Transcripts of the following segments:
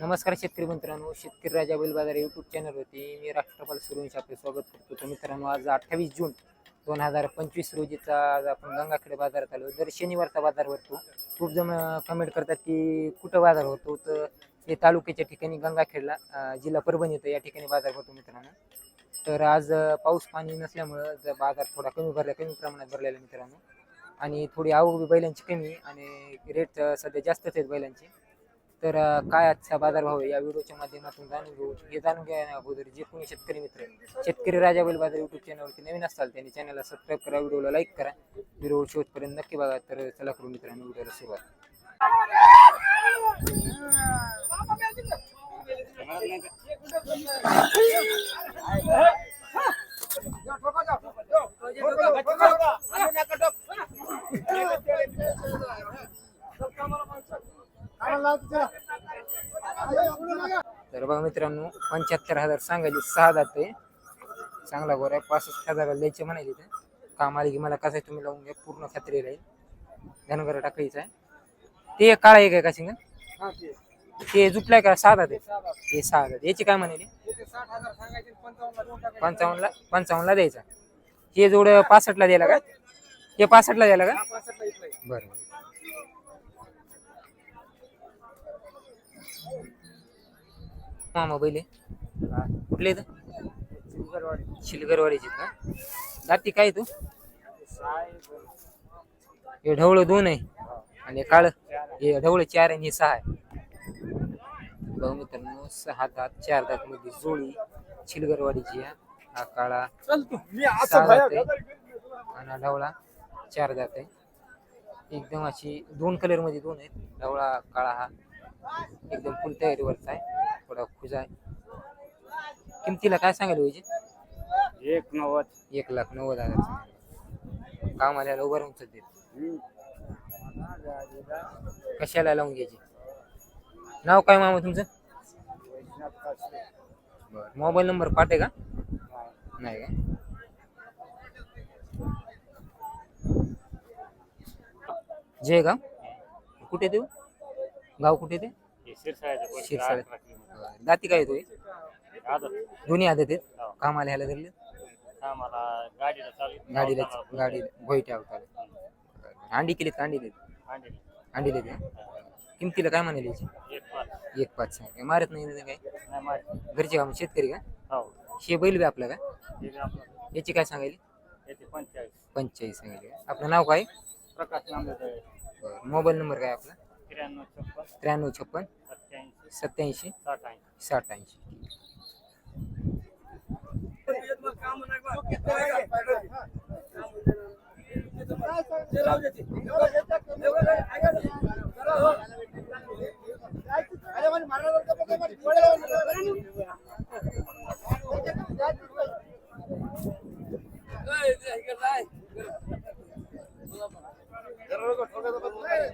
नमस्कार शेतकरी मित्रांनो शेतकरी राजा बैल बाजार यूट्यूब चॅनलवरती मी राष्ट्रपाल सुरूंशी आपले स्वागत करतो. तर मित्रांनो आज अठ्ठावीस जून दोन हजार पंचवीस रोजीचा आज आपण गंगाखेड बाजारात आलो. दर शनिवारचा बाजार भरतो. खूप जण कमेंट करतात की कुठं बाजार होतो? तर हे तालुक्याच्या ठिकाणी गंगाखेडला जिल्हा परभणी येतं या ठिकाणी बाजार भरतो मित्रांनो. तर आज पाऊस पाणी नसल्यामुळं बाजार थोडा कमी भरला कमी प्रमाणात भरलेला मित्रांनो. आणि थोडी आवक बैलांची कमी आणि रेट सध्या जास्तच आहेत बैलांचे. तर काय आजचा बाजारभाव आहे या व्हिडिओच्या माध्यमातून जाणून घेऊ. हे जाणून घ्या अगोदर जे कोणी शेतकरी मित्र शेतकरी राजा बैल बाजार युट्यूब चॅनलवरती नवीन असताल त्यांनी चॅनलला सबस्क्राईब करा व्हिडिओला लाईक करा. व्हिडिओ शेवटपर्यंत नक्की बघा. तर चला करू मित्रांनो व्हिडिओला सुरुवात. तर बघा मित्रांनो पंच्याहत्तर हजार सांगायचे सहा जाते चांगला गोर आहे पासष्ट हजार द्यायचे म्हणायचे ते. कामाला की मला कसं तुम्ही लावून घ्या पूर्ण खात्री राहील. धनगर टाकायचं आहे. ते एक काळा एक आहे का शिंग ते. जुटलाय का? सहा जाते ते सहा जाते. याची काय म्हणाली पंचावन्नला पंचावन्नला द्यायचा. हे जोड पासष्टला द्यायला का? हे पासष्टला द्यायला का? बरं. मामा बैले कुठले इथं? शिलगरवाडीचे का? जाती काय तू? हे ढवळ दोन आहे. आणि काळ. हे ढवळ चार आणि हे सहा आहे. बघ मित्रांनो सहा दात चार दात मध्ये जोडी. शिलगरवाडीची आहे. हा काळा. सहा दात आहे. आणि ढवळा चार दात आहे. एकदम अशी दोन कलरमध्ये दोन आहेत. ढवळा काळा हा. एकदम फुल तयारीवरचा आहे. थोडा खुजा आहे. किमतीला काय सांगायला पाहिजे एक नव्वद. एक लाख नव्वद हजार काम आल्याला उभं राहून देत कशाला लावून घ्यायची? नाव काय मामा तुमचं? मोबाईल नंबर पाठे का? नाही का? जयगाव? कुठे देऊ गाव कुठे ते? शिरसाळे. दाती काय येतोय दोन्ही आदत आहेत. हो. कामाला ह्याला धरले? गाडीला गाडी भोईटे अवतार अंडी केलीत का? अंडी देत. अंडी देत किमतीला काय म्हणाली एक पाच. सांग. मारत नाही काय घरचे काम शेतकरी का? हो. शे बैल बी आपला का? हे याची काय सांगायली? पंचेचाळीस. का? आपलं नाव काय? प्रकाश मोबाईल नंबर काय आपला? त्र्याण्णव छप्पन. त्र्याण्णव छप्पन. सत्याऐंशी. साठ ऐंशी. साठ ऐंशी.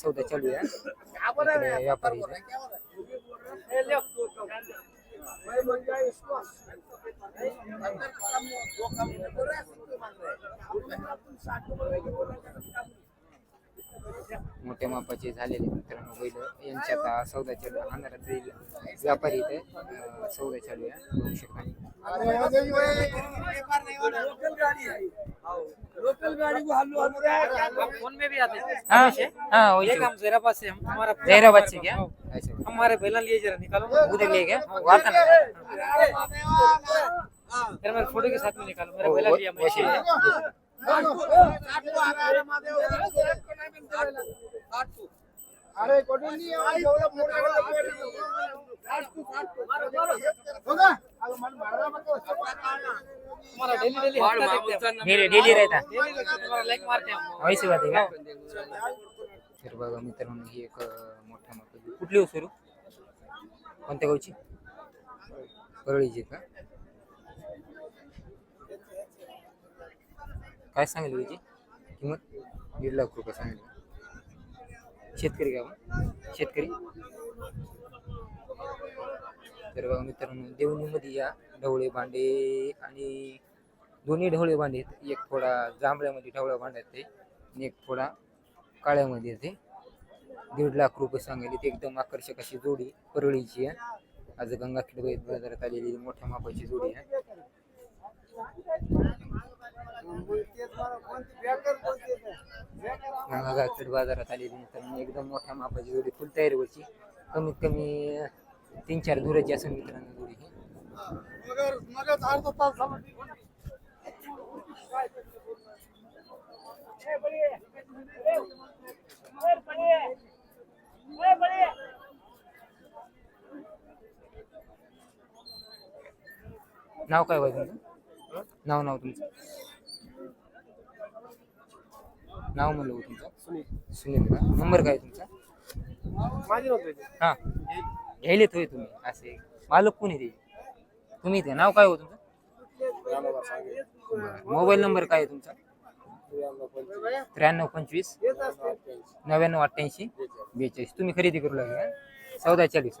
सौदा चालू आहे. व्यापारी मोठ्या मापाचे झालेले मित्रांनो बैल यांच्या आता सौदा चालू आहे व्यापारी इथे सौदा चालू आहे बघू शकता. फोन में भी आते हैं हाँ हाँ वही। हम जैराबाद से हम हमारा जैराबाद से क्या हमारे बैला लिए जरा निकालो उधर ले गया वो आता ना फिर मेरे फोटो के साथ में निकालो मेरा वो- लिया मैं है। डेली हैं रहता. हैं, हैं बात आहे का? तर बघा मित्रांनो ही एक मोठ्या मापाची कुठली हो सुरू? कोणत्या गावची? परळीची का? काय सांगेल याची किंमत? दीड लाख रुपये सांगितलं. शेतकरी का शेतकरी. तर बघा मित्रांनो देवणीमध्ये या ढवळे भांडे आणि दोन्ही ढवळे भांडे आहेत. एक थोडा जांभळ्यामध्ये ढवळा भांडा आहेत ते आणि एक थोडा काळ्यामध्ये येते. दीड लाख रुपये सांगेल ते एकदम आकर्षक अशी जोडी परळीची आहे. आज गंगाखेड बाजारात आलेली मोठ्या मापाची जोडी आहे. गंगाखेड बाजारात आलेली मित्रांनो एकदम मोठ्या मापाची जोडी फुल तयारीवरची कमीत कमी तीन चार दुराची असेल मित्रांनो जोडी ही नाव काय पाहिजे तुमचं? नाव नाव तुमचं? नाव म्हणलं होतं तुमचं. सुनील का? नंबर काय तुमचा? माझी नव्हती हा. घ्यायलेत होय तुम्ही असे. मालक कोणी ते? तुम्ही ते नाव काय हो तुमचं? मोबाईल नंबर काय आहे तुमचा? त्र्याण्णव पंचवीस नव्याण्णव अठ्ठ्याऐंशी बेचाळीस. तुम्ही खरेदी करू लागले का चौदा चाळीस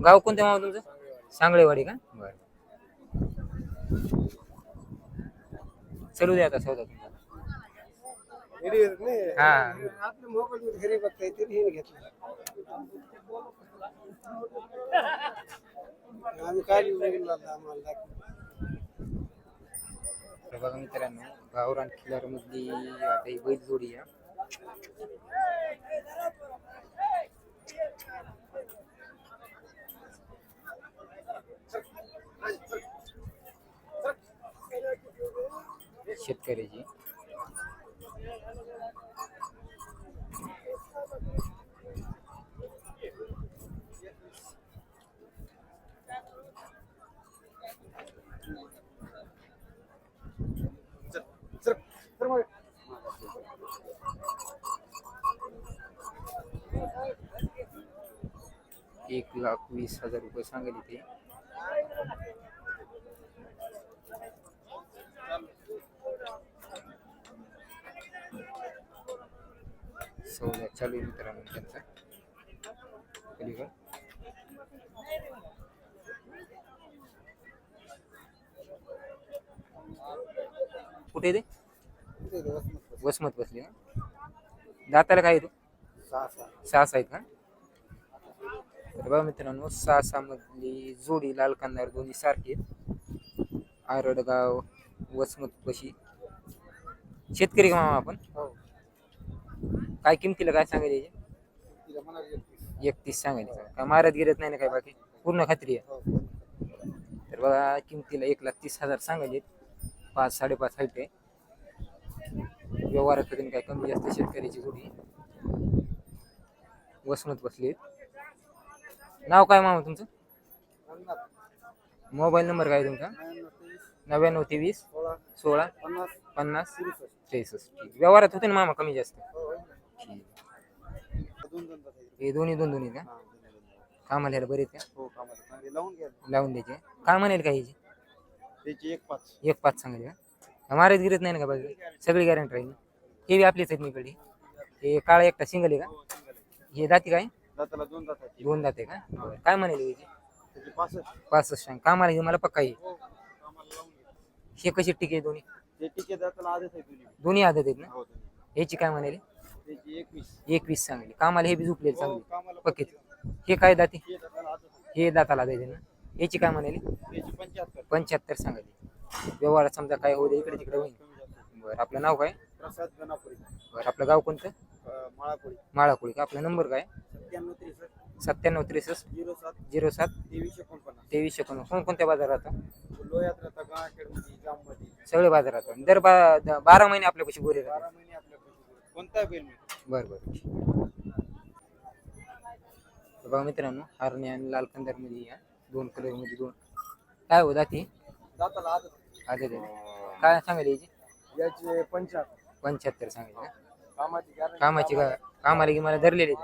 गाव कोणतं मावा तुमचं? सांगळेवाडी का? बरं. चलू द्या आता चौदा तुमचा हा. आपल्या मोबाईल घरी बघता येते हे घेतलं. आम्ही काय आम्हाला तर बघा मित्रांनो गावरान खिलार मधली आता ही बैल जोडी आहे. शेतकऱ्याची एक लाख वीस हज़ार रुपये सांगेल इथे सौदा चालू आहे मित्रांनो त्यांचा. पलीकडं कुठे ते? वसमत बसले का दाताला काय आहे तो? सहा आहेत का? तर बघा मित्रांनो सहा सहा मधली जोडी लाल कांदार दोन्ही सारखे आहेत. आरडगाव वसमत पशी. शेतकरी का मामा आपण? काय किमतीला काय सांगायचे एकतीस. सांगायचे का? काय मारत गिरत नाही ना काय बाकी? पूर्ण खात्री आहे. तर बघा किमतीला एक लाख तीस हजार सांगायचे पाच साडेपाच हाईट आहे. व्यवहारात कधी काय कमी जास्त शेतकऱ्याची जोडी. वसमत बसली नाव काय मामा तुमचं? मोबाईल नंबर काय तुमचा? नव्याण्णव तेवीस सोळा पन्नास त्रेसष्ट. ठीक व्यवहारात होते ना मामा कमी जास्त? ठीक हे दोन्ही दोन दोन्ही का? कामाला ह्याला बरेच का? लावून द्यायचे. काय म्हणेल का ह्याची त्याची एक पाच. एक पाच सांगेल का? गिरत नाही ना का बाकी? सगळी गॅरंटी राहील. हे बी आपलीच आहेत मीकडे हे काळा एकटा सिंगल आहे का? हे दाती काय? दाताला दोन दाते का? बरं. काय म्हणाले त्याची पासष्ट. पासष्ट सांग. कामाला हे मला पक्का हो कामाला लावून घे हे कशी टिके दोन्ही? ते टिके दाताला आधीच आहे तुझी दोन्ही आदत आहेत ना? हो ह्याची काय म्हणाले? एकवीस. सांगली कामाला हे बी झुकले हो चांगले. पक्के हे काय दाते? हे दाताला द्यायचे ना याची काय म्हणाले? पंच्याहत्तर. सांगायचे व्यवहारात समजा काय होऊ दे इकडे तिकडे होईल. बरं आपलं नाव काय? बरं आपलं गाव कोणतं? माळाकोळी. का? आपला नंबर काय? सत्त्याण्णव त्रेसष्ट. झिरो सात. झिरो सात. तेवीस एकोणपन्नास. कोणकोणत्या बाजारात सगळे बाजारात दर बारा महिने आपल्यापाशी गोरे राहतात. कोणता बेल मिळतो बरं बरं. बघा मित्रांनो हरणे आणि लाल कंदरमध्ये या. दोन कलरमध्ये दोन. काय हो दाताला दे काय सांगायला याची याचे पंच्याहत्तर पंच्याहत्तर का? कामाची guarantee कामाची का कामाला की मला धरलेले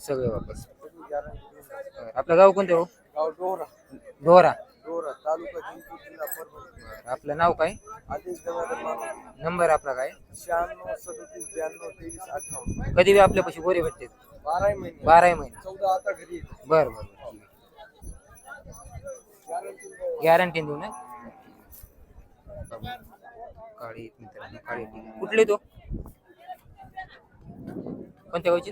सगळे वापस. आपलं गाव कोणतं हो? गाव डोरा तालुका जिंतूर जिल्हा परभणी. आपलं नाव काय? आदेश गंगाधर नंबर आपला काय? शहाण्णव सदतीस ब्याण्णव तेवीस अठ्ठावन्न. कधी बी आपल्यापाशी गोरे भेटते. बारा महिने. बाराही महिने. चौदा आता घरी येते. बरं बरं Guarantee गॅरंटी देऊ ना? काळी मित्रांनो काळी कुठले तो? कोणत्या गावची?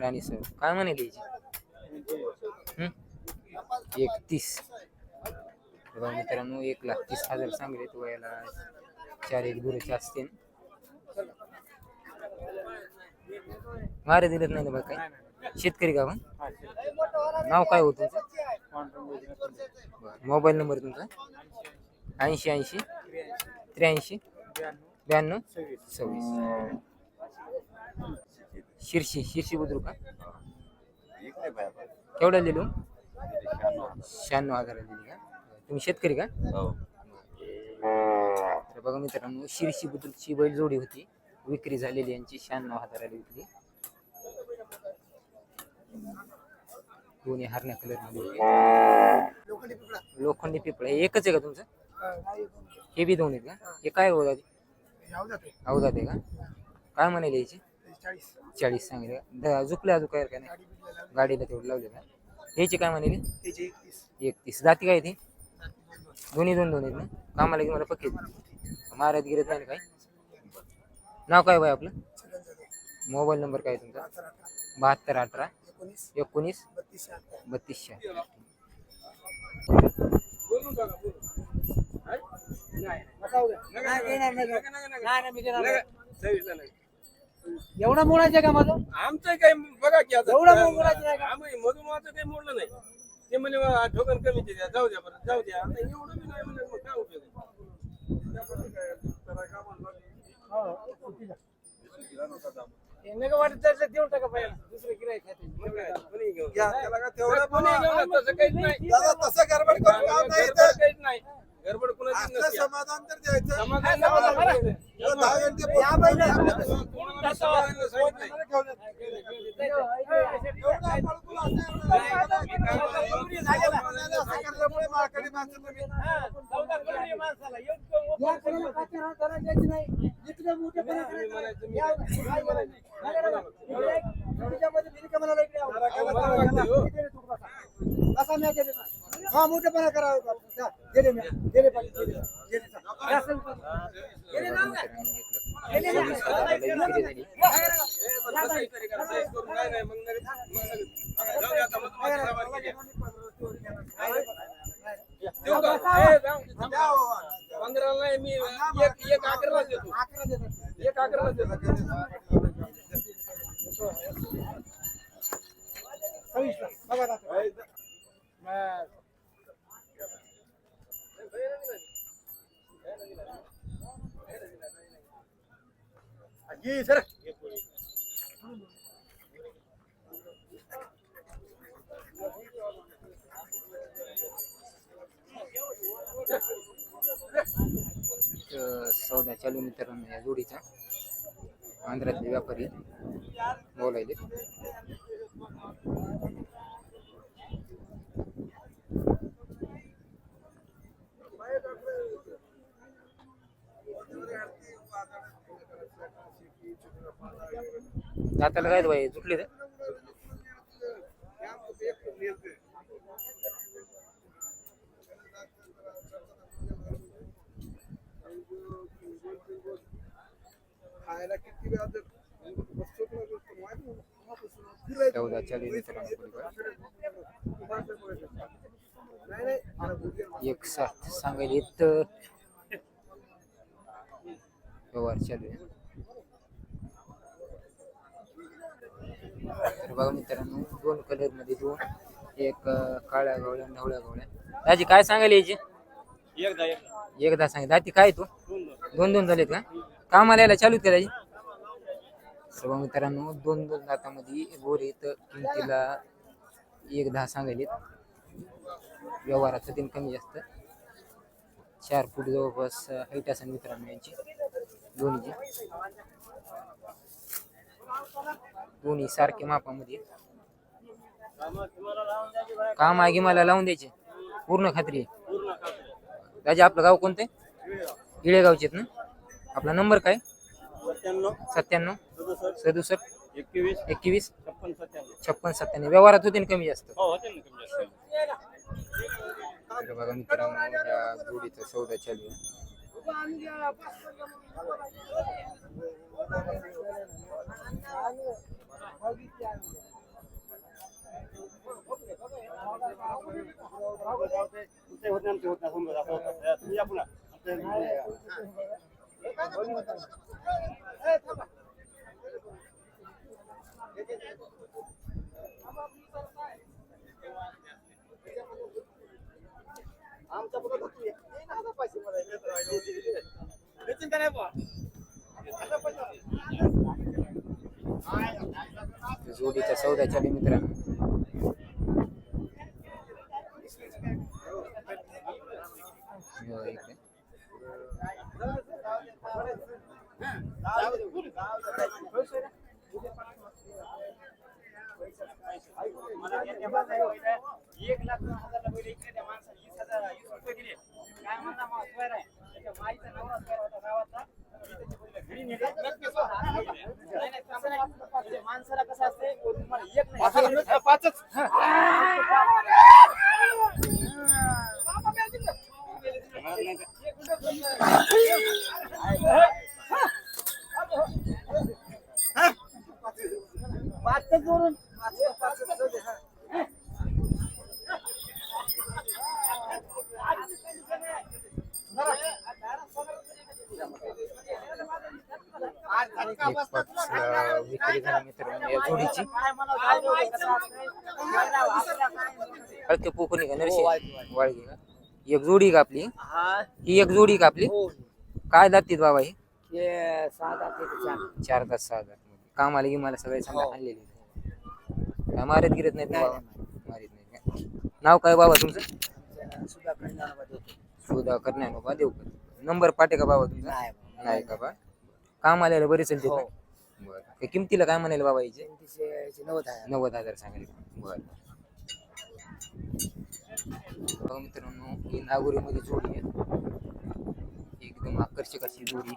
राणी सर काय म्हणे याची? हं? एकतीस. बघा मित्रांनो एक लाख तीस हजार सांगले तो चार एक दुरेचे असतील. मारे दिलेत नाही ना बघ काय शेतकरी का मग नाव काय होतं तुमचं मोबाईल नंबर तुमचा? ऐंशी ऐंशी त्र्याऐंशी ब्याण्णव सव्वीस. शिरशी शिरशी बुद्रुक का? केवढं लिहिलो? शहाण्णव हजार दिली का? तुम्ही शेतकरी का? तर बघा मित्रांनो शिरशी बुद्रुकची बैल जोडी होती. विक्री झालेली यांची शहाण्णव हजाराला विकली दोन्ही हरण्या कलरमध्ये लोखंडी पिपळ. हे एकच आहे का तुमचं? हे बी दोन आहेत का? हे काय होत अवधात आहे का? काय म्हणाले याची? चाळीस. सांगितले का? द- झुकले अजून काय काय नाही. गाडीला तेवढं लावले का? याची काय म्हणाले एकतीस जाती काय ती दोन्ही दोन दोन आहेत ना कामाला घेऊन मला पक्के महाराज गिरत नाही ना काय नाव काय बाय आपलं मोबाईल नंबर काय आहे तुमचा बहात्तर अठरा एकोणीस बत्तीस शहा एवढा मुळाचे का माझं? आमचं काही बघा की आता एवढं मोलाचं नाही का? आम्ही मधुमाचं काही मोडलं नाही. ते म्हणे ठोकन कमी द्या जाऊ द्या बरं जाऊ द्या. आता एवढं बी नाही म्हणजे मग काय उपयोग आहे? का वाटत त्याचं देऊन टाका पाहिजे दुसरं गिराईक खाते. मग काय, कोणी घेऊन घ्या, त्याला का तेवढं कोणी घेऊन जा, तसं काहीच नाही. दादा तसं गडबड करून काम नाही गडबड इथं. काहीच नाही. गडबड कुणाची आपलं नसते समाधान तर द्यायचं करायचं. दहा घंटे मी समाधानाला सांगितलंय. नाही. तुम्ही या- म्हणायचं. नाही. इकडे- मोठेपणा करावा बापू. जा, गेले मी. गेले पाटील, गेले. गेले, जा. या, चल. गेले ना. गेले ना. चोवीस हजाराला विक्री झाली बरं, बसायचं तरी करा, साईज करून काय सभा पंधराला मी एक एक अकराला देतो. एक अकराला देतो सव्वीसला. बघा आता. अं, सौदा चालू मित्रांनो या जोडीचा आंध्रातले व्यापारी बोलायले. दाताला काय बाई तुटले तर खायला किती वेळा जर बसतो ना गोष्ट माहिती आहे ना? चौदा चालू. एक साथ सांगायला येत व्यवहार चालू आहे. तर बघा मित्रांनो दोन कलरमध्ये दोन एक काळ्या गवळ्या ढवळ्या गवळ्या. दाजी काय सांगायला यायची? एकदा एकदा. एकदा सांग. दाती काय तू? दोन दोन झालेत का? कामाला यायला चालू आहेत का दाजी? सर्व मित्रांनो दोन दोन दातामध्ये गोरे तर किमतीला एक दहा सांगायलेत. व्यवहाराचं तीन कमी जास्त. चार फूट जवळपास हाईट असेल मित्रांनो यांची. दोन्हीची. दोन्ही सारखे मापामध्ये काम आहे मला लावून द्यायचे? पूर्ण खात्री आहे. राजा आपलं गाव कोणतं इळेगावचे ना? आपला नंबर काय? सत्त्याण्णव. सदुसष्ट एकवीस एकवीस छप्पन सत्त्याण्णव छप्पन सत्त्याण्णव व्यवहारात होते ना कमी जास्त हो होते ना कमी जास्त तर बघा मित्रांनो या जोडीचा सौदा चालू आहे तुमचे होत नाही आमचे होत नाही समजा असं होतं. तुम्ही या पुन्हा. आमचा पुढं बघतोय. ये ना आता पैसे मला. का नाही बुवा? जोडीचा सौदा चालू आहे मित्रांनो हो, इकडे. एक लाख दोन पहिले इकडे त्या माणसाने वीस हजार वीस रुपये दिले. काय म्हणला मग स्क्वेअर आहे त्याच्या माईचा नवरा स्क्वेअर होता मी घरी. ते माणसाला कसं असते तुम्हाला एक नाही. पाचच जोडून पाचच- पाचच जाऊ दे, हा. एक पाचला विक्री झाली मित्रांनो या जोडीची. हलके पोकणी का नरशी वाळगी का एक जोडी का आपली? ही एक जोडी का आपली? काय दातीत बाबा ही? हे चार. तास सहा हजार कामाला की मला सगळे समजा आणलेली काय मारत गिरत नाहीत बाबा? मारित नाही नाव काय बाबा तुमचं. सुधा करण्या बाबा देवकर. नंबर पाटे का बाबा तुमचा? नाही. नाही का बा? काम आलेलं बरेच चालते हो. बरं. ते किमतीला काय म्हणाले बाबा याचे? याचे नव्वद आहे नव्वद हजार सांगेल बर. बघा मित्रांनो ही नागोरीमध्ये जोडी आहे. एकदम आकर्षक अशी जोडी.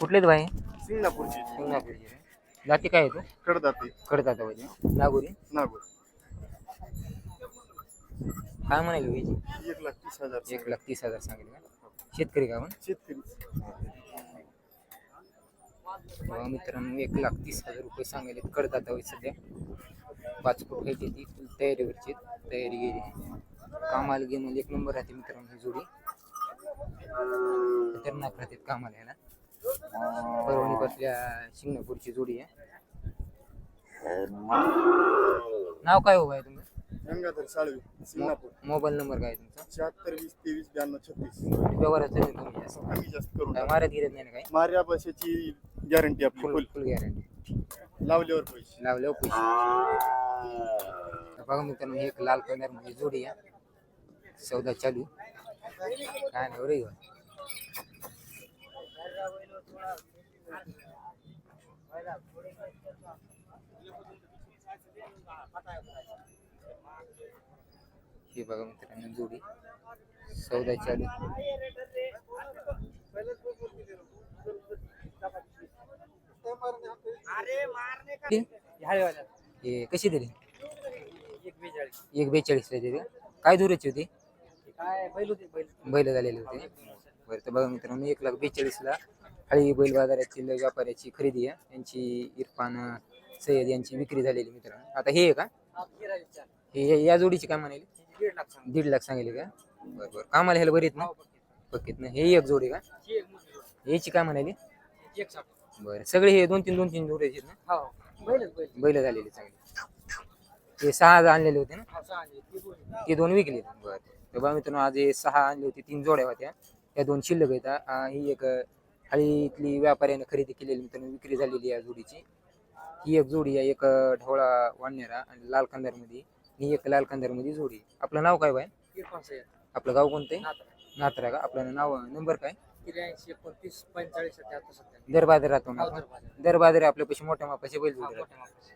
कुठले बाई सिंगापूरची. सिंगापूरची रे. जाती काय आहे तो? कडदाते. कडतात म्हणजे नागोरी? नागोर. काय म्हणाले याची? एक लाख तीस हजार. एक लाख तीस हजार सांगेल का? शेतकरी का आपण? शेतकरी. मित्रांनो एक लाख तीस हजार रुपये सांगायले करतात होय सध्या. पाच फूट घ्यायची ती. तयारीवरची. तयारी गेली. कामाला गेम एक नंबर राहते मित्रांनो ही जोडी. खतरनाक राहते कामाला ह्याला परवणी बसल्या शिंगणापूरची जोडी आहे. नाव काय हो बाय तुमचं? Gangadhar Salvi Singapore. Mobile number काय आहे तुमचा? शहात्तर वीस तेवीस ब्याण्णव छत्तीस. व्यवहाराचं नाही कमी जास्त कमी जास्त करून काय. मारत गिरत नाही ना काय? मार्या बसाची गॅरंटी आपली फुल फुल फुल गॅरंटी लावल्यावर पैसे. लावल्यावर पैसे. बघा मित्रांनो ही एक लाल कलरमध्ये जोडी आहे. सौदा चालू. काय नाही रे हे बघा मित्रांनो जोडी. चालू. हे? कशी दिली? एक बेचाळीस. ला दिली. काय दुराची होती बैल झालेले होते. बरं तर बघा मित्रांनो एक लाख बेचाळीस ला हळी बैल बाजारातील व्यापाऱ्याची खरेदी आहे. यांची इरफान सय्यद यांची विक्री झालेली मित्रांनो. आता हे आहे का? हे हे- या जोडीची काय म्हणाली? दीड लाख सांग दीड लाख सांगितले का? बरं बरं. कामाला ह्याला बरीत ना? पक्कीत ना हे एक जोडी का? याची काय म्हणाली? एक सांग बरं. सगळे हे दोन तीन दोन तीन जोडी आहेत ना? हो. बैलच बैल बैल झालेले चांगले. ते सहा आणलेले होते ना? हा, सहा. ती दोन. विकले. बरं. तर बघा मित्रांनो आज हे सहा आणले होते तीन जोड्या होत्या. त्या दोन शिल्लक आहेत. आ, ही एक हळीतली व्यापाऱ्याने खरेदी केलेली मित्रांनो विक्री झालेली या जोडीची. ही एक जोडी आहे एक ढवळा वाढणारा आणि लाल कंदारमध्ये ही एक लाल कंदारमध्ये जोडी आहे. आपलं नाव काय बाय. आपलं गाव कोणतं आहे नाथा. नात्रा का आपलं नाव नंबर काय त्र्याऐंशी एकोणतीस पंचेचाळीस सत्याहत्तर सत्त्याण्णव दर बाजार राहतो ना आपण दर बाजार आपल्यापाशी मोठ्या मापाचे बैल जोडी राहतात.